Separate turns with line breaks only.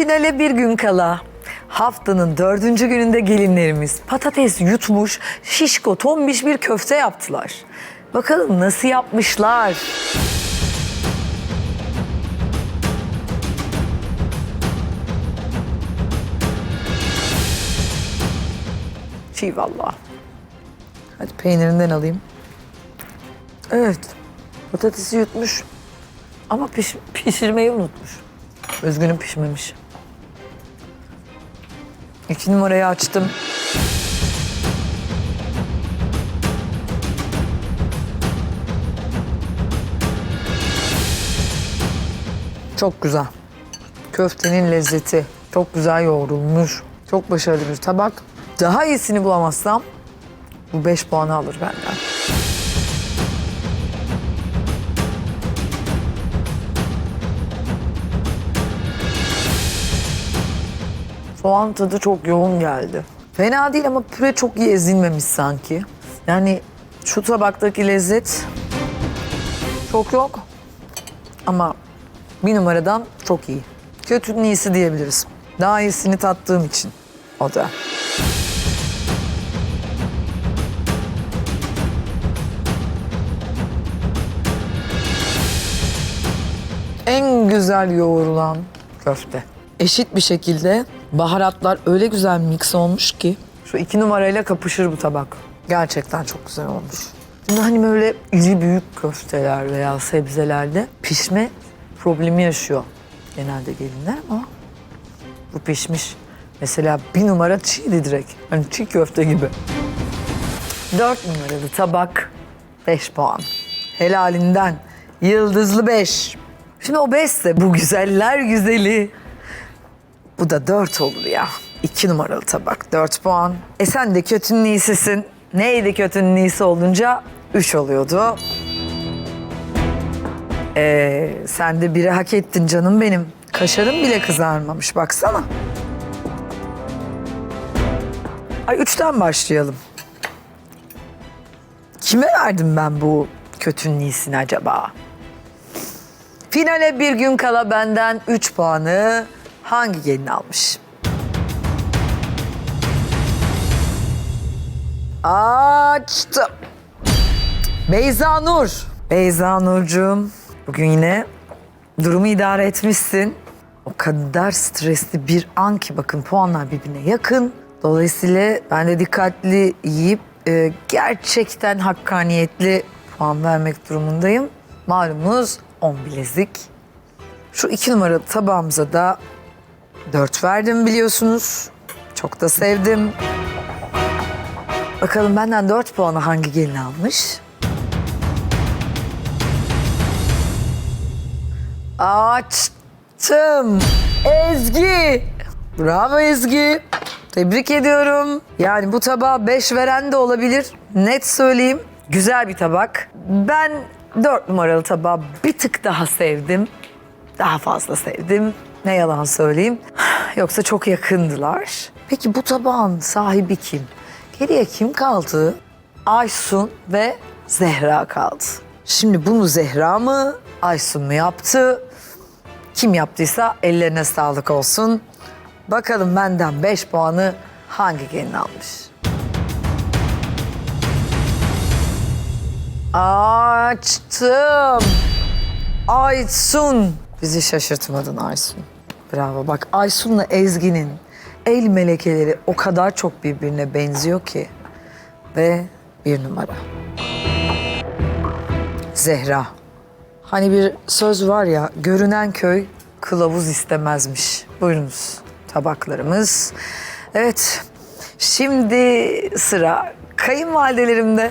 Finale bir gün kala. Haftanın dördüncü gününde gelinlerimiz patates yutmuş, şişko, tombiş bir köfte yaptılar. Bakalım nasıl yapmışlar? Çiğ valla. Hadi peynirinden alayım. Evet. Patatesi yutmuş. Ama piş- pişirmeyi unutmuş. Üzgünüm pişmemiş. İki numarayı açtım. Çok güzel. Köftenin lezzeti çok güzel yoğrulmuş. Çok başarılı bir tabak. Daha iyisini bulamazsam bu 5 puanı alır benden. Soğan tadı çok yoğun geldi. Fena değil ama püre çok iyi ezilmemiş sanki. Yani şu tabaktaki lezzet çok yok. Ama bir numaradan çok iyi. Kötünün iyisi diyebiliriz. Daha iyisini tattığım için o da. En güzel yoğrulan köfte. Eşit bir şekilde baharatlar öyle güzel mix olmuş ki. Şu iki numarayla kapışır bu tabak. Gerçekten çok güzel olmuş. Şimdi hani böyle iri büyük köfteler veya sebzelerde pişme problemi yaşıyor genelde gelinler ama bu pişmiş. Mesela bir numara çiğdi direkt. Hani çiğ köfte gibi. Dört numaralı tabak beş puan. Helalinden yıldızlı beş. Şimdi o beşse bu güzeller güzeli. Bu da dört olur ya. İki numaralı tabak dört puan. E sen de kötünün iyisisin. Neydi kötünün iyisi olunca üç oluyordu. Ee, sen de biri hak ettin canım benim. Kaşarın bile kızarmamış baksana. Ay üçten başlayalım. Kime verdim ben bu kötünün iyisini acaba? Finale bir gün kala benden 3 puanı hangi gelin almış? Açtım. Beyza Nur. Beyza Nurcuğum bugün yine durumu idare etmişsin. O kadar stresli bir an ki bakın puanlar birbirine yakın. Dolayısıyla ben de dikkatli yiyip e, gerçekten hakkaniyetli puan vermek durumundayım. Malumunuz 10 bilezik. Şu iki numaralı tabağımıza da 4 verdim biliyorsunuz. Çok da sevdim. Bakalım benden 4 puanı hangi gelin almış? Açtım. Ezgi. Bravo Ezgi. Tebrik ediyorum. Yani bu tabağa 5 veren de olabilir. Net söyleyeyim. Güzel bir tabak. Ben 4 numaralı tabağı bir tık daha sevdim. Daha fazla sevdim. Ne yalan söyleyeyim. Yoksa çok yakındılar. Peki bu tabağın sahibi kim? Geriye kim kaldı? Aysun ve Zehra kaldı. Şimdi bunu Zehra mı, Aysun mu yaptı? Kim yaptıysa ellerine sağlık olsun. Bakalım benden 5 puanı hangi gelin almış? Açtım. Aysun. Bizi şaşırtmadın Aysun. Bravo. Bak Aysun'la Ezgi'nin el melekeleri o kadar çok birbirine benziyor ki. Ve bir numara. Zehra. Hani bir söz var ya, görünen köy kılavuz istemezmiş. Buyurunuz tabaklarımız. Evet, şimdi sıra kayınvalidelerimde.